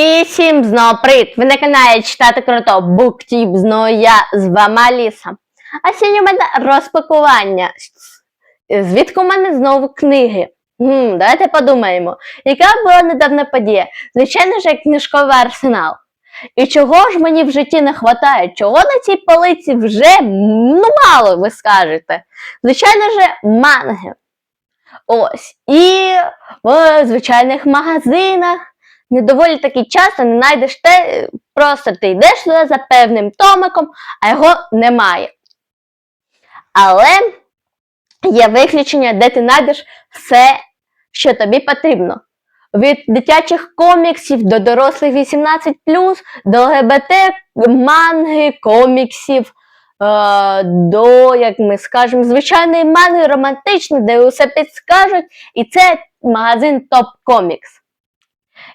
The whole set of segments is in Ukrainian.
І всім знову привіт! Ви на каналі читати круто BookTube, знову я з вами Аліса. А сьогодні у мене розпакування. Звідки у мене знову книги? Гм, давайте подумаємо, яка була недавна подія? Звичайно ж, книжковий арсенал. І чого ж мені в житті не вистачає? Чого на цій полиці вже ну мало, ви скажете? Звичайно ж, манги. Ось. І в звичайних магазинах не доволі таки часто не знайдеш те, просто ти йдеш туди за певним томиком, а його немає. Але є виключення, де ти знайдеш все, що тобі потрібно. Від дитячих коміксів до дорослих 18, до ЛГБТ, манги, коміксів, е, до, як ми скажемо, звичайної манги романтичної, де усе підскажуть, і це магазин Топ Комікс.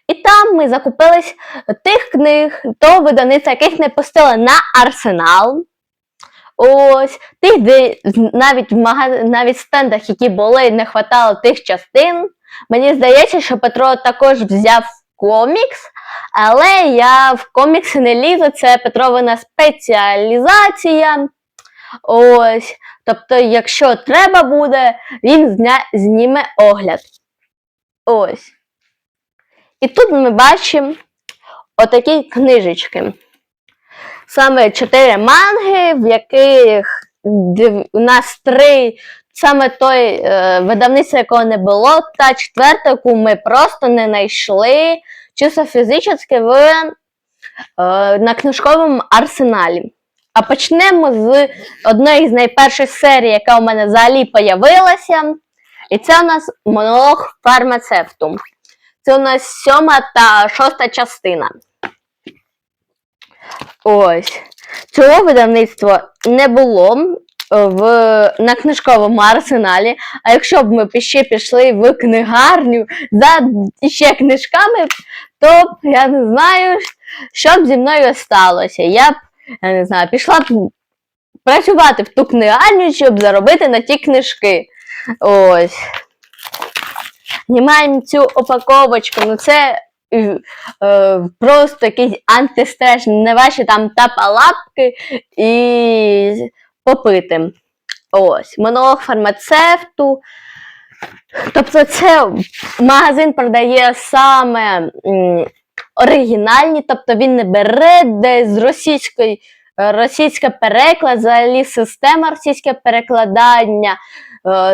І там ми закупились тих книг, того видавництва, яких не пустили на арсенал. Ось, тих, де навіть в магаз... навіть стендах, які були, не хватало тих частин. Мені здається, що Петро також взяв комікс, але я в комікси не лізу, це Петровина спеціалізація. Ось. Тобто, якщо треба буде, він зня... зніме огляд. Ось. І тут ми бачимо отакі книжечки. Саме чотири манги, в яких у нас три, саме той е, видавництво, якого не було, та четверта, яку ми просто не знайшли, чисто фізично в, е, на книжковому арсеналі. А почнемо з одної з найперших серій, яка у мене взагалі появилася. І це у нас монолог фармацевту. Це у нас сьома та шоста частина. Ось. Цього видавництва не було в, на книжковому арсеналі. А якщо б ми ще пішли в книгарню за ще книжками, то б я не знаю, що б зі мною сталося. Я б, я не знаю, пішла б працювати в ту книгарню, щоб заробити на ті книжки. Ось. Знімаємо цю упаковочку, ну це е, е, просто якийсь антистрес, не ваші там тапалапки і попити. Ось, монолог фармацевту. Тобто це магазин продає саме оригінальні, тобто він не бере десь з російської. Російське переклад, взагалі система російське перекладання, е,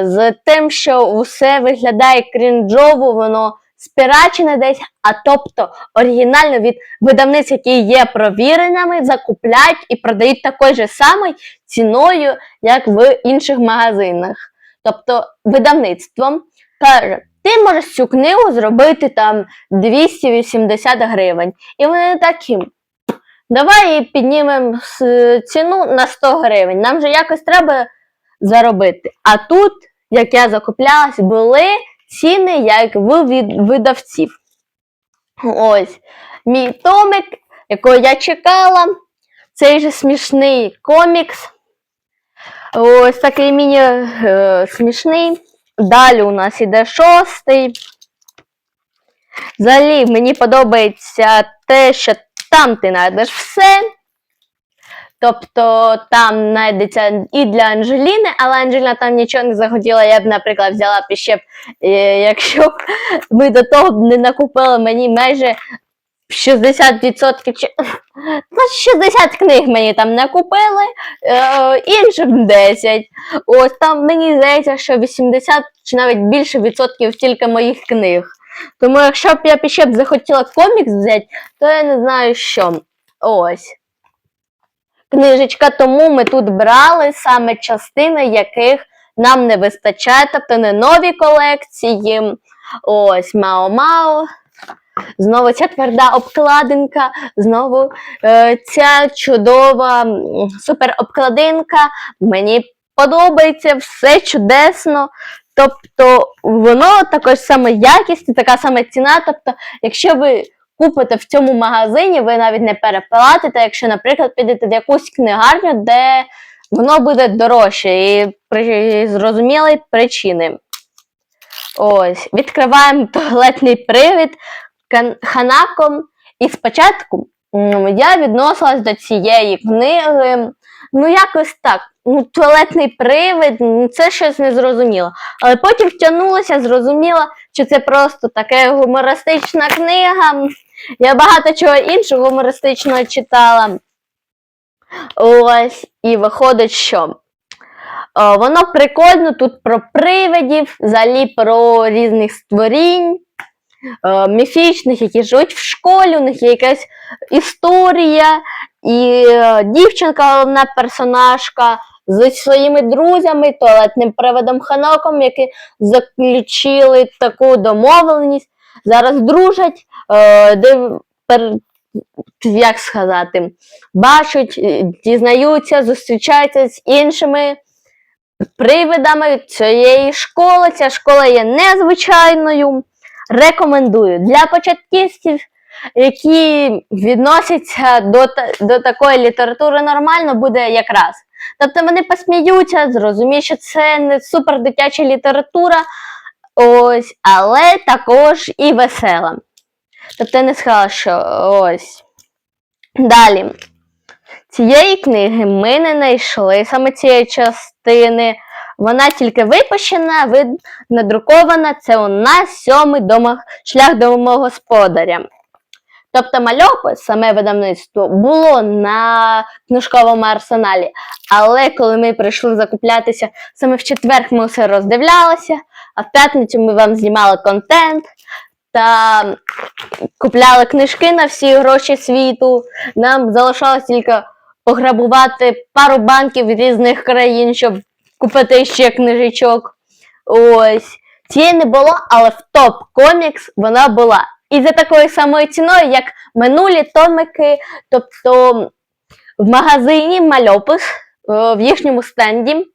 з тим, що усе виглядає крінжово, воно спірачене десь, а тобто оригінально від видавниць, які є провіреними, закупляють і продають такою же самою ціною, як в інших магазинах. Тобто видавництво каже, ти можеш цю книгу зробити там 280 гривень. І вони такі. Давай піднімемо ціну на 100 гривень. Нам же якось треба заробити. А тут, як я закуплялась, були ціни як в видавців. Ось мій томик, якого я чекала. Цей же смішний комікс. Ось такий міні е. Далі у нас іде шостий. Взагалі мені подобається те, що там ти знайдеш все. Тобто там знайдеться і для Анжеліни, але Анжеліна там нічого не захотіла, я б, наприклад, взяла б ще, б, е, якщо б ми до того б не накупили мені майже 60% чи ну, 60 книг мені там накупили, е, іншим 10. Ось там мені здається, що 80 чи навіть більше відсотків тільки моїх книг. Тому якщо б я ще б захотіла комікс взяти, то я не знаю що. Ось. Книжечка, тому ми тут брали саме частини, яких нам не вистачає, тобто не нові колекції. Ось Мао-Мао. Знову ця тверда обкладинка, знову е, ця чудова суперобкладинка. Мені подобається, все чудесно. Тобто воно також саме якість, така сама ціна. Тобто, якщо ви купите в цьому магазині, ви навіть не переплатите, якщо, наприклад, підете в якусь книгарню, де воно буде дорожче і при зрозумілої причини. Ось, відкриваємо туалетний привід Кан- Ханако І спочатку я відносилась до цієї книги, ну якось так. Ну, туалетний привид, це щось незрозуміло. Але потім втягнулася, зрозуміла, що це просто така гумористична книга. Я багато чого іншого гумористичного читала. Ось, і виходить, що е, воно прикольно тут про привидів, взагалі про різних створінь, е, міфічних, які живуть в школі, у них є якась історія, і е, дівчинка, головна персонажка, зі своїми друзями, туалетним привидом Ханоком, які заключили таку домовленість, зараз дружать, е, пер, як сказати, бачать, е, дізнаються, зустрічаються з іншими привидами цієї школи. Ця школа є незвичайною. Рекомендую для початківців, які відносяться до, до такої літератури нормально, буде якраз. Тобто вони посміються, зрозуміють, що це не супер дитяча література, ось, але також і весела. Тобто я не сказала, що ось. Далі. Цієї книги ми не знайшли саме цієї частини. Вона тільки випущена, надрукована. Це у нас сьомий дома... шлях домогосподаря. Тобто мальопис, саме видавництво, було на книжковому арсеналі. Але коли ми прийшли закуплятися, саме в четвер ми все роздивлялися, а в п'ятницю ми вам знімали контент та купляли книжки на всі гроші світу. Нам залишалось тільки пограбувати пару банків різних країн, щоб купити ще книжечок. Ось. Цієї не було, але в топ комікс вона була. І за такою самою ціною, як минулі томики, тобто в магазині мальопис е, в їхньому стенді.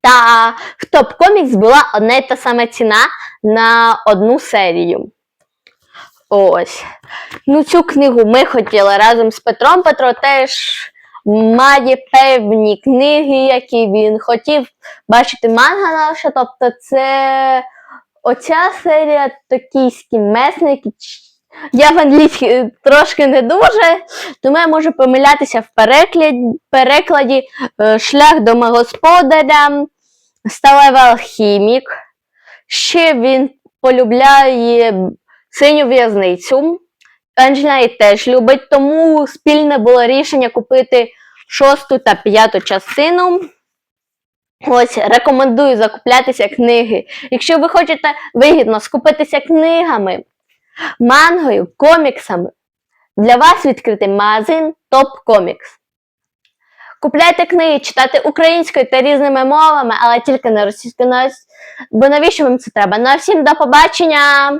Та в топ комікс була одна і та сама ціна на одну серію. Ось. Ну, цю книгу ми хотіли разом з Петром. Петро теж має певні книги, які він хотів бачити манга наша. Тобто, це оця серія токійські месники. Я в англійській трошки не дуже, тому я можу помилятися в перекладі, перекладі е, шлях домогосподаря, сталевий алхімік. Ще він полюбляє синю в'язницю. Анджела теж любить, тому спільне було рішення купити шосту та п'яту частину. Ось рекомендую закуплятися книги. Якщо ви хочете вигідно скупитися книгами, мангою, коміксами, для вас відкритий магазин Топ Комікс. Купляйте книги, читайте українською та різними мовами, але тільки не російською, бо навіщо вам це треба? На всім до побачення!